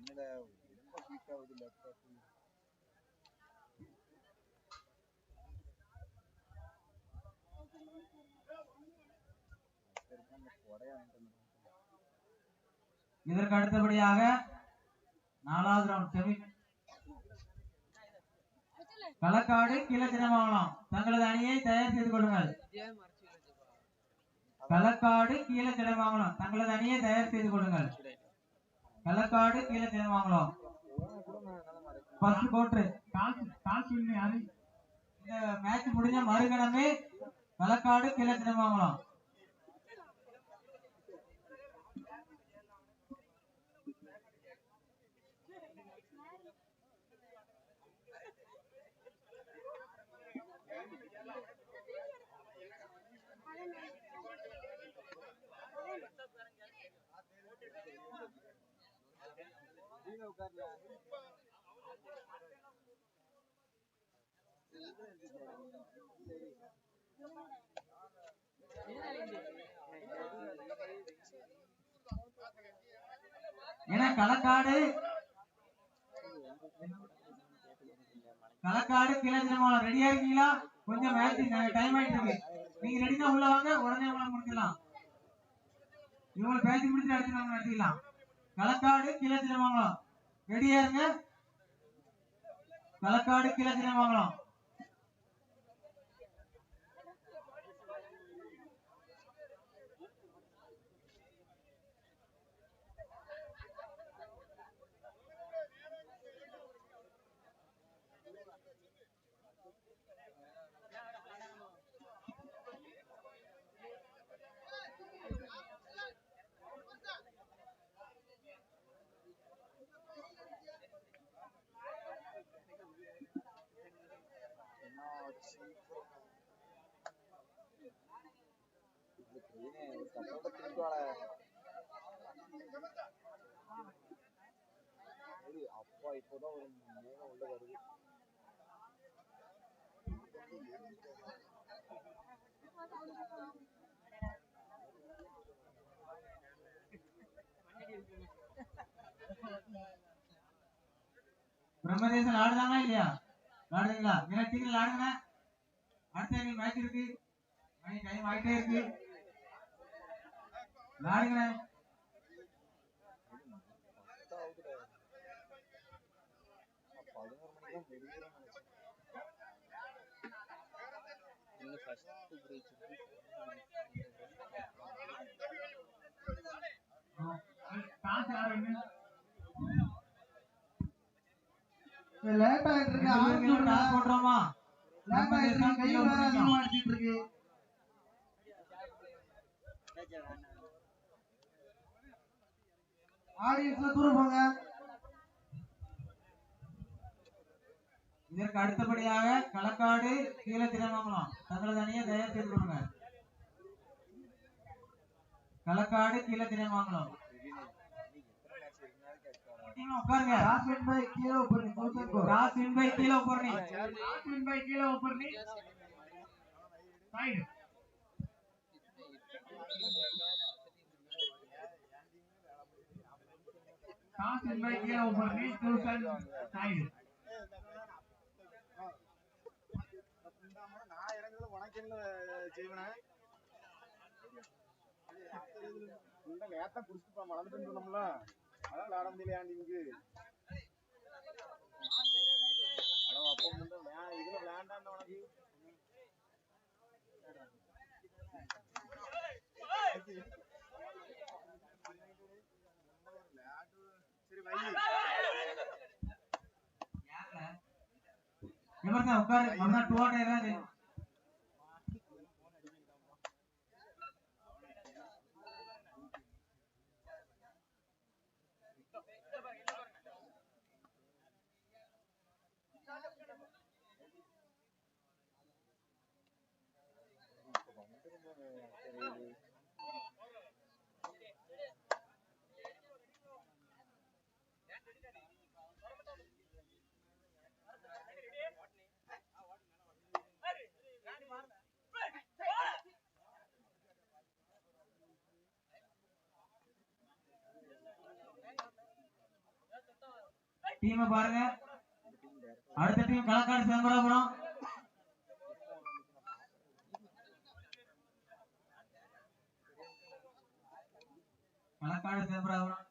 ரொம்ப வீக் ஆகுது லேப்டாப் இதற்கு அடுத்தபடியாக நாலாவது ரவுண்ட் செமி களக்காடு கீழ தினமாகலாம் தங்களது அணியை தயார் செய்து கொள்ளுங்கள் களக்காடு கீழ தினமாகலாம் தங்களது அணியை தயார் செய்து கொள்ளுங்கள் களக்காடு கீழே தினமாகலாம் போன கூட நான் என்னால மறக்க ஃபர்ஸ்ட் கோட்ரு யாரு? இந்த மேட்ச் முடிஞ்ச மறுகணமே களக்காடு கீழே தினமாகலாம் என ஏன்னா களக்காடு? களக்காடு கீழே ரெடியா இருக்கீங்களா? கொஞ்சம் மேட்ச் டைம் ஆயிட்டு இருக்கு நீங்க ரெடினா உள்ள வாங்க உடனே உங்களை முடிக்கலாம் இவங்களை பேசி முடிச்சு அடுத்து நம்ம நடத்திக்கலாம் களக்காடு கீழே வாங்கலாம் ரெடியா இருங்க. களக்காடு கீழே வாங்கலாம் அப்பா இப்போதான் ஒரு மேகம் உள்ள வருது பிரம்மதேசம் ஆடுதாங்களா? இல்லையா ஆடுறீங்களா ஏன்னா டீம் ஆடுங்க அடுத்த நீ மேட்ச் இருக்கு. மணி டைம் ஆகிட்டே இருக்கு ஆடுங்க பத்தாவதுல பதினோரு மணிக்கு தான் முடிக்கிறேன் இன்னும் ஃபர்ஸ்ட் பிரேக் டாஸ் ஆடுங்க லேட் ஆயிட்டு இருக்கு. விடுறா. டாஸ் போடுறோமா லேட் ஆயிட்டு இருக்கு. கை வேற அதிகமா அடிச்சிட்டு இருக்கு. ஆடியன்ஸ்ல தூரம் போங்க. இதற்கு அடுத்தபடியாக களக்காடு கீழே தினமங்கலம் தங்களது அணியை தயார் செய்து கொள்ளுங்க. களக்காடு கீழே டீம் உட்காருங்க. ராஸ்மின் பாய் கீழே உட்காருங்க. Thousand go toss win by கீழே உட்காருங்க. டாஸ் வின் பை கீழே சைடு நான் இறங்குறது உனக்கு என்ன செய்வன இந்த நேரத்தை குடிச்சுப்பா மறந்துட்டு எமர்தான் உட்காரு மறுநாள் டூ ஹண்ட்ரட் ஏதாவது தெரியுது டீமை பாருங்க. அடுத்த டீம் களக்காடு சிதம்பராபுரம். களக்காடு சிதம்பராபுரம்.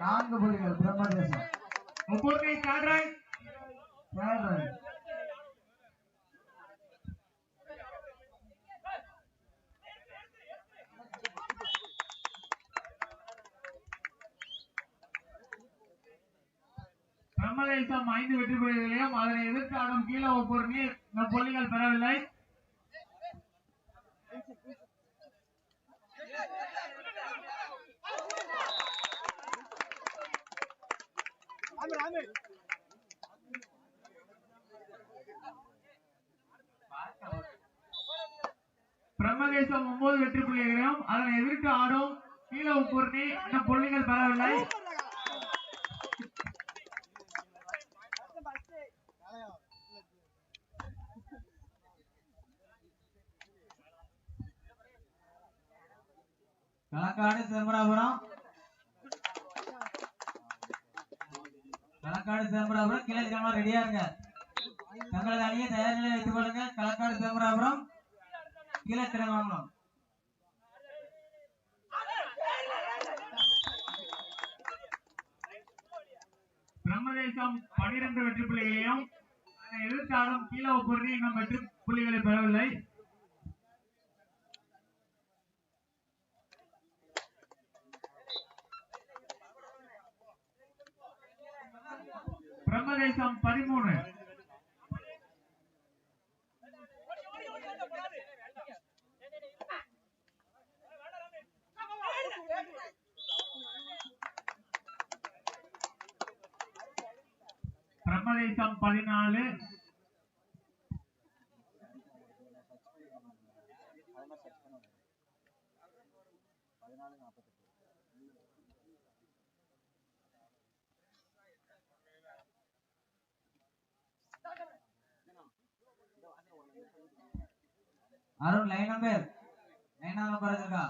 நான்கு புள்ளிகள் பிரம்மதேசம். முப்பத்தி ஸ்டார்ட் ரைட் பிரம்மதேசம் ஐந்து வெற்றி புள்ளிகளையும் அதனை எதிர்த்து ஆடும் கீழே ஒவ்வொரு நீர். இந்த புள்ளிகள் பெறவில்லை. பிரம்மதேசம் ஒன்பது வெற்றி புள்ளிகளையும் அதனை எதிர்த்து ஆடும் கீழே உப்பூர்ணி. இந்த புள்ளிகள் பெறவில்லை. களக்காடு சிதம்பராபுரம். களக்காடு சிதம்பராபுரம் கிழக்கு ஜமா ரெடியா இருங்க. தங்களது அணியை தயார் நிலையில் வைத்துக் கொள்ளுங்க. களக்காடு சிதம்பராபுரம் கிழக்கு திருவாங்கலம் பிரம்மதேசம் பனிரெண்டு வெற்றி புள்ளிகளையும் எதிர்த்தாலும் கீழே பொருளையும் வெற்றி புள்ளிகளை பெறவில்லை. பிரம்மதேசம் பதிமூணு. பிரம்மதேசம் பதினாலு அருண் லைன் நம்பர் லைனா நம்பர் இருக்கா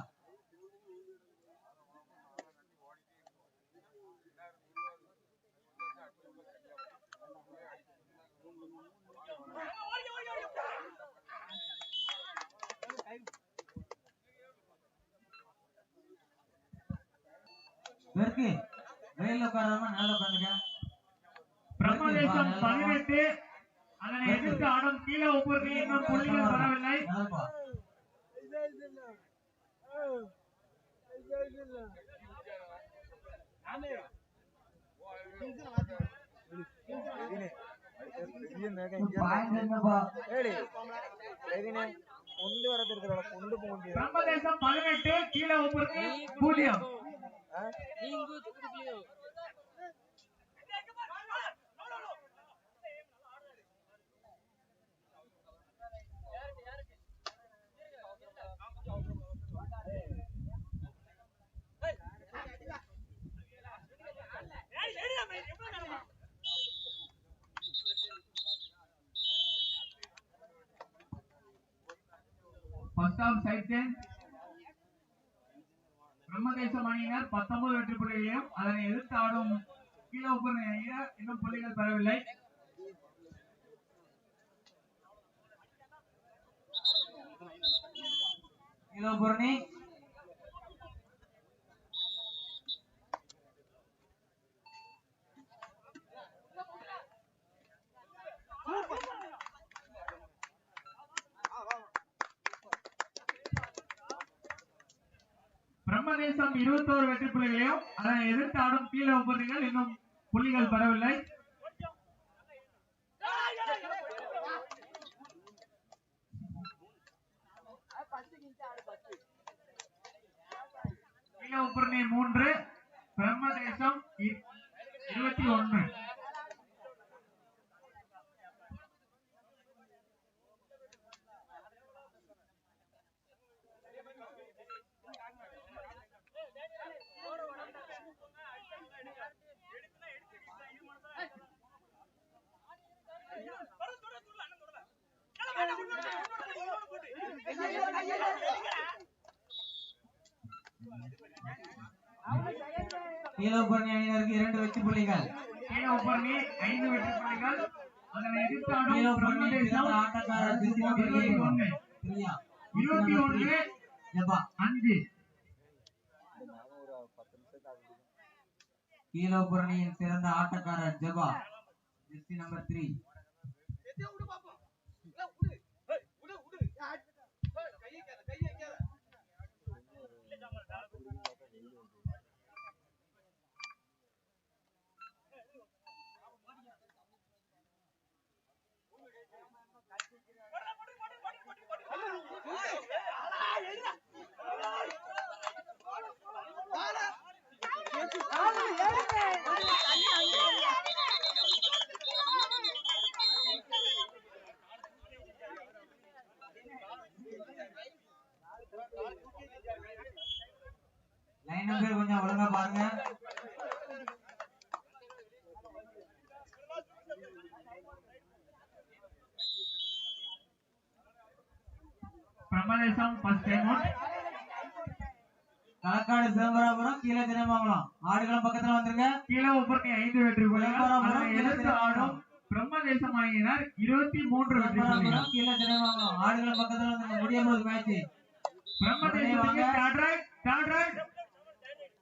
வெறுக்கு உட்காராம நேரம் உட்காந்துக்க. பிரம்மதேசம் பதினெட்டு அதனை எதிர்த்து ஆடும் கீழே ஒவ்வொரு இன்னும் புள்ளிகள் வரவில்லை. கொண்டு கொண்டு போக முடியாது பதினெட்டு கீழே ஒவ்வொரு பூஜ்ஜியம். பத்தாம் சைத்தன் பிரம்மதேசம் அணியினர் பத்தொன்பது வெற்றி புள்ளிகளையும் அதனை எதிர்த்து ஆடும் கீழே அணியினர் இன்னும் புள்ளிகள் பெறவில்லை. கீழோபுரணி பிரம்மதேசம் இருபத்தோரு வெற்றி புள்ளிகளையும் அதனை எதிர்த்து ஆடும் கீழே ஒவ்வொருங்கள் இன்னும் புள்ளிகள் பெறவில்லை மூன்று பிரம்மதேசம் இருபத்தி ஒன்று. அணியினருக்கு இரண்டு வெற்றி புள்ளிகள். ஐந்து வெற்றி அதனை சிறந்த ஆட்டக்காரர். ஒன்று. இருபத்தி ஒன்று ஜபா அஞ்சு. கீழப்பரணியின் சிறந்த ஆட்டக்காரர் ஜபா. Jersey number three. கொஞ்சம் ஒழுங்கா பாருங்க. பிரம்மதேசம் ஃபர்ஸ்ட் டைம் களக்காடு சிதம்பராபுரம் கீழே தினமங்கலம் ஆடுகளம் பக்கத்துல வந்துருங்க. கீழப்பரணி ஐந்து வெற்றி அதனை எதிர்த்து ஆடும் பிரம்மதேசம் அணியினர் இருபத்தி மூன்று வெற்றி சிதம்பராபுரம் கீழே தினமங்கலம் ஆடுகளம் பக்கத்துல வந்துருங்க. முடியும் போது மேட்ச் பிரம்மதேசத்துக்கு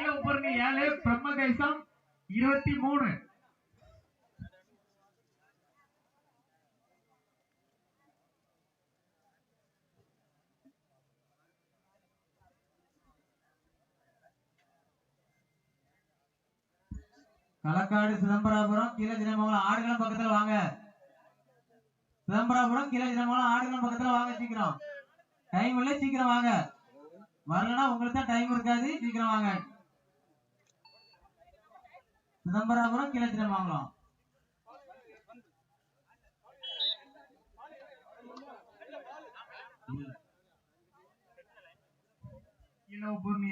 ரைட் கீழப்பரணி ஏழு பிரம்மதேசம் இருபத்தி மூணு. களக்காடு சிதம்பராபுரம் கீழே தினமங்கலம் ஆடுகளம் பக்கத்துல வாங்க. சிதம்பராபுரம் கீழே தினமங்கலம் ஆடுகளம் பக்கத்துல வாங்க சீக்கிரம். டைம் இல்ல சீக்கிரம் வாங்க. வரலன்னா உங்களுக்கு தான் டைம் இருக்காது சீக்கிரம் வாங்க. சிதம்பராபுரம் கீழே வாங்கலாம்.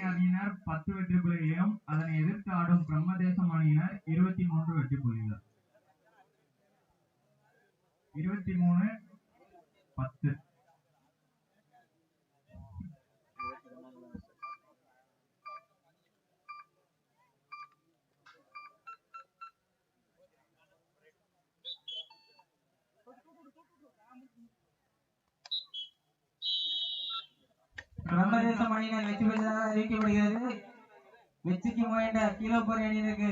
அணியினர் பத்து வெற்றி புள்ளிகளையும் அதனை எதிர்த்து ஆடும் பிரம்மதேசம் அணியினர் இருபத்தி மூன்று வெற்றி புள்ளிகள். இருபத்தி மூணு பத்து. பிரம்மதேசம் அணியினர் வெற்றி பெற்றதாக அறிவிக்கப்படுகிறது வெற்றிக்கு முயன்ற கிலோ பொருள் அணியினருக்கு